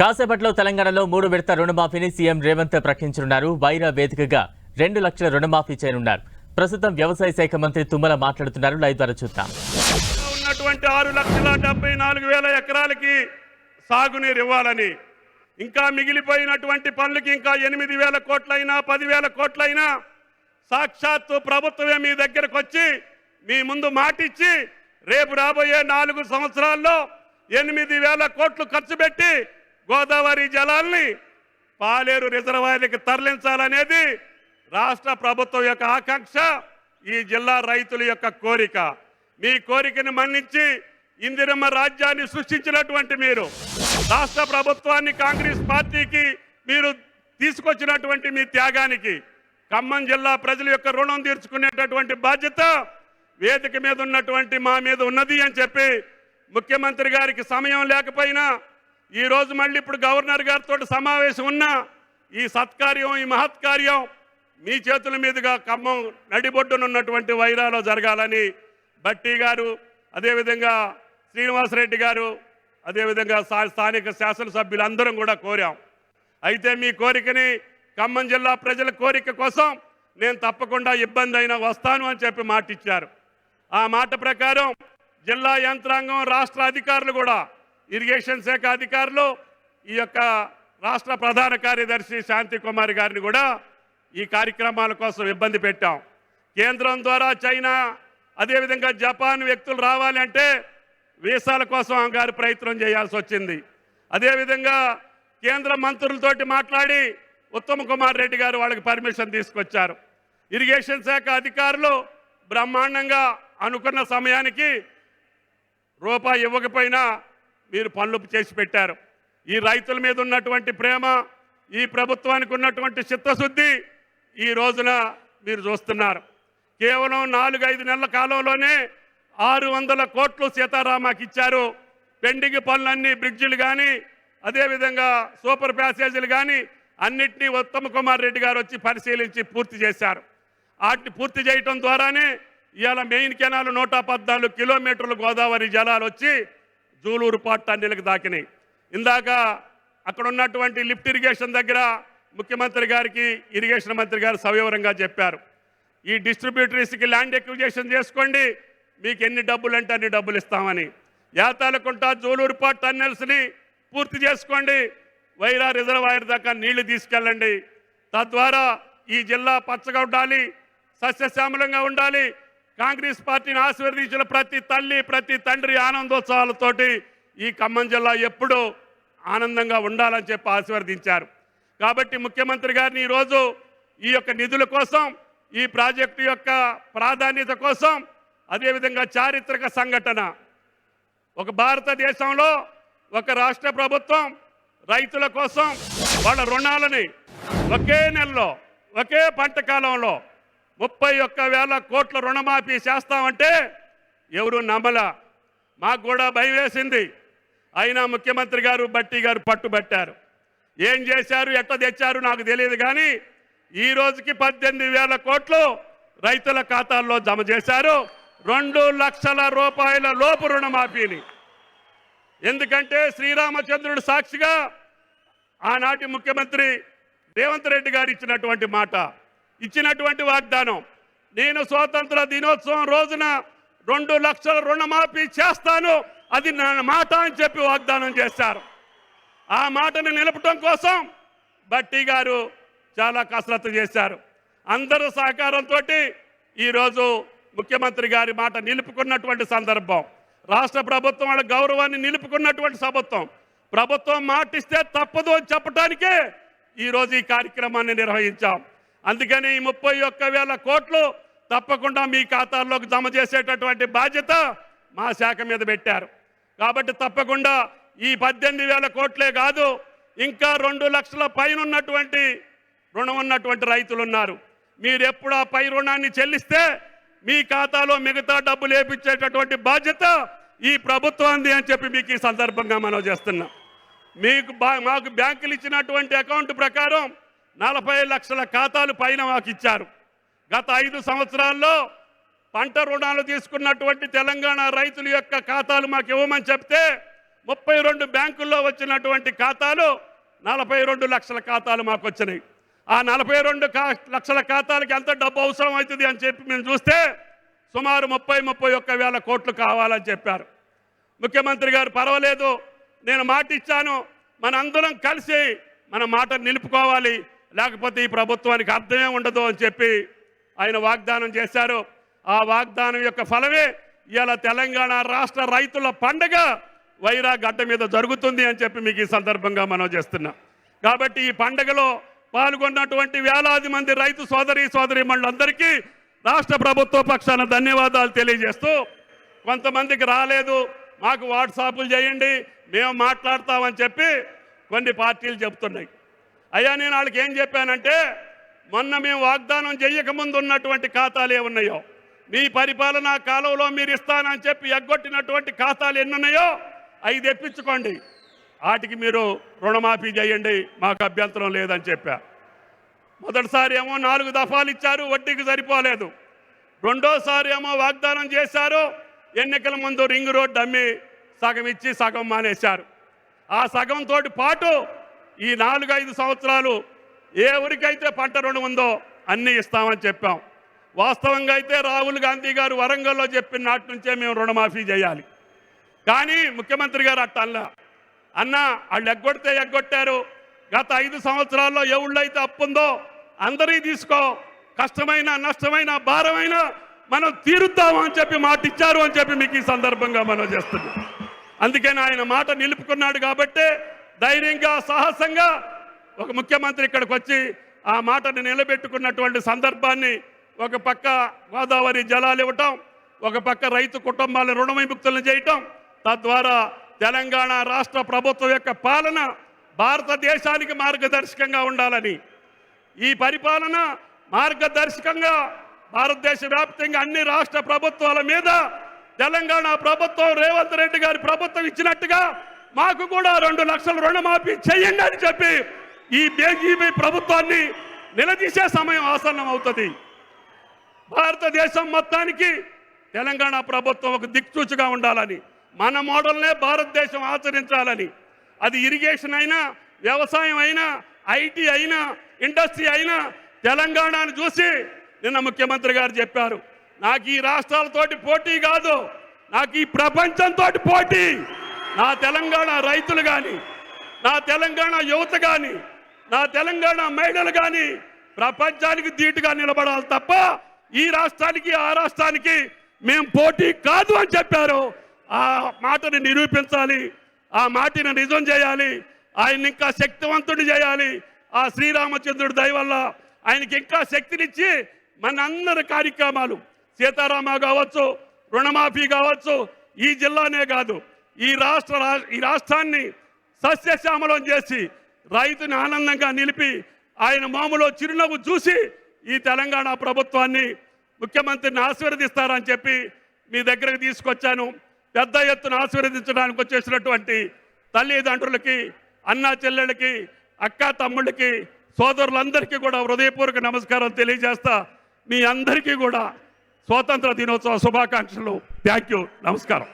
కాసేపట్లో తెలంగాణలో మూడు విడత రుణమాఫీని సీఎం రేవంత్ ప్రకటించనున్నారు. వైరా వేదికగా రెండు లక్షల రుణమాఫీ చేయనున్నారు. ప్రస్తుతం వ్యవసాయ శాఖ మంత్రి తుమ్మల మాట్లాడుతున్నారు. లైవ్ ద్వారా చూద్దాం. ఉన్నటువంటి ఆరు లక్షల డెబ్బై నాలుగు వేల ఎకరాలకి సాగునీరు ఇవ్వాలని ఇంకా మిగిలిపోయినటువంటి పనులకి ఇంకా ఎనిమిది వేల కోట్లైనా పదివేల కోట్లైనా సాక్షాత్తు ప్రభుత్వమే మీ దగ్గరకు వచ్చి మీ ముందు మాటిచ్చి రేపు రాబోయే నాలుగు సంవత్సరాల్లో ఎనిమిది వేల కోట్లు ఖర్చు పెట్టి గోదావరి జలాల్ని పాలేరు రిజర్వాయర్కి తరలించాలనేది రాష్ట్ర ప్రభుత్వం యొక్క ఆకాంక్ష ఈ జిల్లా రైతుల యొక్క కోరిక. మీ కోరికను మన్నించి ఇందిరమ్మ రాజ్యాన్ని సృష్టించినటువంటి మీరు రాష్ట్ర ప్రభుత్వాన్ని కాంగ్రెస్ పార్టీకి మీరు తీసుకొచ్చినటువంటి మీ త్యాగానికి ఖమ్మం జిల్లా ప్రజల యొక్క రుణం తీర్చుకునేటటువంటి బాధ్యత వేదిక మీద ఉన్నటువంటి మా మీద ఉన్నది అని చెప్పి ముఖ్యమంత్రి గారికి సమయం లేకపోయినా ఈ రోజు మళ్ళీ ఇప్పుడు గవర్నర్ గారితో సమావేశం ఉన్నా ఈ సత్కార్యం ఈ మహత్కార్యం మీ చేతుల మీదుగా ఖమ్మం నడిబొడ్డునున్నటువంటి వైరాలో జరగాలని బట్టి గారు అదేవిధంగా శ్రీనివాసరెడ్డి గారు అదేవిధంగా స్థా- స్థానిక శాసనసభ్యులందరం కూడా కోరాం. అయితే మీ కోరికని ఖమ్మం జిల్లా ప్రజల కోరిక కోసం నేను తప్పకుండా ఇబ్బంది అయినా వస్తాను అని చెప్పి మాట ఇచ్చారు ఆ మాట ప్రకారం జిల్లా యంత్రాంగం రాష్ట్ర అధికారులు కూడా ఇరిగేషన్ శాఖ అధికారులు ఈ యొక్క రాష్ట్ర ప్రధాన కార్యదర్శి శాంతి కుమార్ గారిని కూడా ఈ కార్యక్రమాల కోసం ఇబ్బంది పెట్టాం. కేంద్రం ద్వారా చైనా అదేవిధంగా జపాన్ వ్యక్తులు రావాలి అంటే వీసాల కోసం ఆమె గారు ప్రయత్నం చేయాల్సి వచ్చింది. అదేవిధంగా కేంద్ర మంత్రులతోటి మాట్లాడి ఉత్తమ్ కుమార్ రెడ్డి గారు వాళ్ళకి పర్మిషన్ తీసుకొచ్చారు. ఇరిగేషన్ శాఖ అధికారులు బ్రహ్మాండంగా అనుకున్న సమయానికి రూపాయి ఇవ్వకపోయినా మీరు పనులు చేసి పెట్టారు. ఈ రైతుల మీద ఉన్నటువంటి ప్రేమ ఈ ప్రభుత్వానికి ఉన్నటువంటి చిత్తశుద్ధి ఈ రోజున మీరు చూస్తున్నారు. కేవలం నాలుగైదు నెలల కాలంలోనే ఆరు వందల కోట్లు సీతారామాకి ఇచ్చారు. పెండింగ్ పనులన్నీ బ్రిడ్జిలు కానీ అదేవిధంగా సూపర్ ప్యాసేజీలు కానీ అన్నిటినీ ఉత్తమ్ కుమార్ రెడ్డి గారు వచ్చి పరిశీలించి పూర్తి చేశారు. వాటిని పూర్తి చేయటం ద్వారానే ఇవాళ మెయిన్ కెనాల్ నూట పద్నాలుగు కిలోమీటర్లు గోదావరి జలాలు వచ్చి జూలూరు పాట్ దాకినాయి. ఇందాక అక్కడ ఉన్నటువంటి లిఫ్ట్ ఇరిగేషన్ దగ్గర ముఖ్యమంత్రి గారికి ఇరిగేషన్ మంత్రి గారు సవివరంగా చెప్పారు. ఈ డిస్ట్రిబ్యూటరీస్కి ల్యాండ్ ఎక్విజేషన్ చేసుకోండి మీకు ఎన్ని డబ్బులు అంటే అన్ని డబ్బులు ఇస్తామని. యాతాలకుంట జూలూరు పాట్ టన్నెల్స్ని పూర్తి చేసుకోండి వైరా రిజర్వాయర్ దాకా నీళ్ళు తీసుకెళ్ళండి. తద్వారా ఈ జిల్లా పచ్చగా ఉండాలి సస్యశ్యామలంగా ఉండాలి కాంగ్రెస్ పార్టీని ఆశీర్వదించిన ప్రతి తల్లి ప్రతి తండ్రి ఆనందోత్సవాలతోటి ఈ ఖమ్మం జిల్లా ఎప్పుడూ ఆనందంగా ఉండాలని చెప్పి ఆశీర్వదించారు. కాబట్టి ముఖ్యమంత్రి గారిని ఈరోజు ఈ యొక్క నిధుల కోసం ఈ ప్రాజెక్టు యొక్క ప్రాధాన్యత కోసం అదేవిధంగా చారిత్రక సంఘటన. ఒక భారతదేశంలో ఒక రాష్ట్ర ప్రభుత్వం రైతుల కోసం వాళ్ళ రుణాలని ఒకే నెలలో ఒకే పంట కాలంలో ముప్పై ఒక్క వేల కోట్ల రుణమాఫీ చేస్తామంటే ఎవరు నమ్మల? మాకు కూడా భయం వేసింది. అయినా ముఖ్యమంత్రి గారు బట్టి గారు పట్టుబట్టారు. ఏం చేశారు? ఎట్ట తెచ్చారు? నాకు తెలియదు కానీ ఈ రోజుకి పద్దెనిమిది వేల కోట్లు రైతుల ఖాతాల్లో జమ చేశారు. రెండు లక్షల రూపాయల లోపు రుణమాఫీని. ఎందుకంటే శ్రీరామచంద్రుడు సాక్షిగా ఆనాటి ముఖ్యమంత్రి రేవంత్ రెడ్డి గారు ఇచ్చినటువంటి మాట. ఇచ్చినటువంటి వాగ్దానం. నేను స్వాతంత్ర దినోత్సవం రోజున రెండు లక్షల రుణమాఫీ చేస్తాను అది నా మాట అని చెప్పి వాగ్దానం చేశారు. ఆ మాటను నిలపటం కోసం బట్టి గారు చాలా కసరత్తు చేశారు. అందరూ సహకారంతో ఈరోజు ముఖ్యమంత్రి గారి మాట నిలుపుకున్నటువంటి సందర్భం. రాష్ట్ర ప్రభుత్వం వాళ్ళ గౌరవాన్ని నిలుపుకున్నటువంటి ప్రభుత్వం ప్రభుత్వం మాటిస్తే తప్పదు అని చెప్పడానికే ఈరోజు ఈ కార్యక్రమాన్ని నిర్వహించాం. అందుకని ఈ ముప్పై ఒక్క వేల కోట్లు తప్పకుండా మీ ఖాతాల్లోకి జమ చేసేటటువంటి బాధ్యత మా శాఖ మీద పెట్టారు. కాబట్టి తప్పకుండా ఈ పద్దెనిమిది వేల కోట్లే కాదు ఇంకా రెండు లక్షల పైన ఉన్నటువంటి రుణం ఉన్నటువంటి రైతులు ఉన్నారు. మీరు ఎప్పుడు ఆ పై రుణాన్ని చెల్లిస్తే మీ ఖాతాలో మిగతా డబ్బులు వేపించేటటువంటి బాధ్యత ఈ ప్రభుత్వాన్ని అని చెప్పి మీకు ఈ సందర్భంగా మనం చేస్తున్నాం. మీకు బా మాకు బ్యాంకులు ఇచ్చినటువంటి అకౌంట్ ప్రకారం నలభై లక్షల ఖాతాలు పైన మాకు ఇచ్చారు. గత ఐదు సంవత్సరాల్లో పంట రుణాలు తీసుకున్నటువంటి తెలంగాణ రైతుల యొక్క ఖాతాలు మాకు ఇవ్వమని చెప్తే ముప్పై రెండు బ్యాంకుల్లో వచ్చినటువంటి ఖాతాలు నలభై రెండు లక్షల ఖాతాలు మాకు వచ్చినాయి. ఆ నలభై రెండు లక్షల ఖాతాలకి ఎంత డబ్బు అవసరం అవుతుంది అని చెప్పి మేము చూస్తే సుమారు ముప్పై ముప్పై ఒక్క వేల కోట్లు కావాలని చెప్పారు. ముఖ్యమంత్రి గారు పర్వాలేదు నేను మాట ఇచ్చాను మనందరం కలిసి మన మాట నిలుపుకోవాలి లేకపోతే ఈ ప్రభుత్వానికి అర్థమే ఉండదు అని చెప్పి ఆయన వాగ్దానం చేశారు. ఆ వాగ్దానం యొక్క ఫలమే ఇవాళ తెలంగాణ రాష్ట్ర రైతుల పండగ వైరా గడ్డ మీద జరుగుతుంది అని చెప్పి మీకు ఈ సందర్భంగా మనం చేస్తున్నాం. కాబట్టి ఈ పండగలో పాల్గొన్నటువంటి వేలాది మంది రైతు సోదరి సోదరి మండలందరికీ రాష్ట్ర ప్రభుత్వ పక్షాన ధన్యవాదాలు తెలియజేస్తూ కొంతమందికి రాలేదు మాకు వాట్సాపులు చేయండి మేము మాట్లాడతామని చెప్పి కొన్ని పార్టీలు చెబుతున్నాయి. అయ్యా నేను వాళ్ళకి ఏం చెప్పానంటే మొన్న మేము వాగ్దానం చేయకముందు ఉన్నటువంటి ఖాతాలు ఏమున్నాయో మీ పరిపాలనా కాలంలో మీరు ఇస్తానని చెప్పి ఎగ్గొట్టినటువంటి ఖాతాలు ఎన్నున్నాయో అవి తెప్పించుకోండి. వాటికి మీరు రుణమాఫీ చేయండి మాకు అభ్యంతరం లేదని చెప్పా. మొదటిసారి ఏమో నాలుగు దఫాలు ఇచ్చారు వడ్డీకి సరిపోలేదు. రెండోసారి ఏమో వాగ్దానం చేశారు ఎన్నికల ముందు రింగ్ రోడ్ అమ్మి సగం ఇచ్చి సగం మానేశారు. ఆ సగంతో పాటు ఈ నాలుగైదు సంవత్సరాలు ఏ ఊరికైతే పంట రుణం ఉందో అన్నీ ఇస్తామని చెప్పాం. వాస్తవంగా అయితే రాహుల్ గాంధీ గారు వరంగల్లో చెప్పిన నాటి నుంచే మేము రుణమాఫీ చేయాలి. కానీ ముఖ్యమంత్రి గారు అట్టల్లా అన్న. వాళ్ళు ఎగ్గొడితే ఎగ్గొట్టారు. గత ఐదు సంవత్సరాల్లో ఎవళ్ళైతే అప్పుందో అందరి తీసుకో. కష్టమైన నష్టమైన భారమైన మనం తీరుద్దాము అని చెప్పి మాట ఇచ్చారు అని చెప్పి మీకు ఈ సందర్భంగా మనం చేస్తున్నాం. అందుకని ఆయన మాట నిలుపుకున్నాడు కాబట్టే ధైర్యంగా సాహసంగా ఒక ముఖ్యమంత్రి ఇక్కడికి వచ్చి ఆ మాటను నిలబెట్టుకున్నటువంటి సందర్భాన్ని ఒక పక్క గోదావరి జలాలు ఇవ్వటం ఒక పక్క రైతు కుటుంబాలను రుణ విముక్తులను చేయటం తద్వారా తెలంగాణ రాష్ట్ర ప్రభుత్వం యొక్క పాలన భారతదేశానికి మార్గదర్శకంగా ఉండాలని. ఈ పరిపాలన మార్గదర్శకంగా భారతదేశ వ్యాప్తంగా అన్ని రాష్ట్ర ప్రభుత్వాల మీద తెలంగాణ ప్రభుత్వం రేవంత్ రెడ్డి గారి ప్రభుత్వం ఇచ్చినట్టుగా మాకు కూడా రెండు లక్షల రుణమాఫీ చేయండి అని చెప్పి ఈ బీజేపీ ప్రభుత్వాన్ని నిలదీసే సమయం ఆసన్నం అవుతుంది భారతదేశం మొత్తానికి తెలంగాణ ప్రభుత్వం ఒక దిక్సూచిగా ఉండాలని మన మోడల్నే భారతదేశం ఆచరించాలని అది ఇరిగేషన్ అయినా వ్యవసాయం అయినా ఐటీ అయినా ఇండస్ట్రీ అయినా తెలంగాణను చూసి నిన్న ముఖ్యమంత్రి గారు చెప్పారు నాకు ఈ రాష్ట్రాలతోటి పోటీ కాదు నాకు ఈ ప్రపంచంతో పోటీ. నా తెలంగాణ రైతులు కానీ నా తెలంగాణ యువత కానీ నా తెలంగాణ మహిళలు కానీ ప్రపంచానికి ధీటుగా నిలబడాలి తప్ప ఈ రాష్ట్రానికి ఆ రాష్ట్రానికి మేము పోటీ కాదు అని చెప్పారు. ఆ మాటని నిరూపించాలి ఆ మాటని నిజం చేయాలి ఆయన ఇంకా శక్తివంతుడు చేయాలి. ఆ శ్రీరామచంద్రుడి దయ వల్ల ఆయనకి ఇంకా శక్తినిచ్చి మన అందరి కార్యక్రమాలు సీతారామ కావచ్చు రుణమాఫీ కావచ్చు ఈ జిల్లానే కాదు. ఈ రాష్ట్ర రా- ఈ రాష్ట్రాన్ని సస్యశ్యామలం చేసి రైతుని ఆనందంగా నిలిపి ఆయన మామూలు చిరునవ్వు చూసి ఈ తెలంగాణ ప్రభుత్వాన్ని ముఖ్యమంత్రిని ఆశీర్వదిస్తారని చెప్పి మీ దగ్గరకు తీసుకొచ్చాను. పెద్ద ఎత్తున ఆశీర్వదించడానికి వచ్చేసినటువంటి తల్లిదండ్రులకి అన్నా చెల్లెళ్ళకి అక్క తమ్ముళ్ళకి సోదరులందరికీ కూడా హృదయపూర్వక నమస్కారం తెలియజేస్తా మీ అందరికీ కూడా స్వాతంత్ర దినోత్సవ శుభాకాంక్షలు. Thank you. నమస్కారం.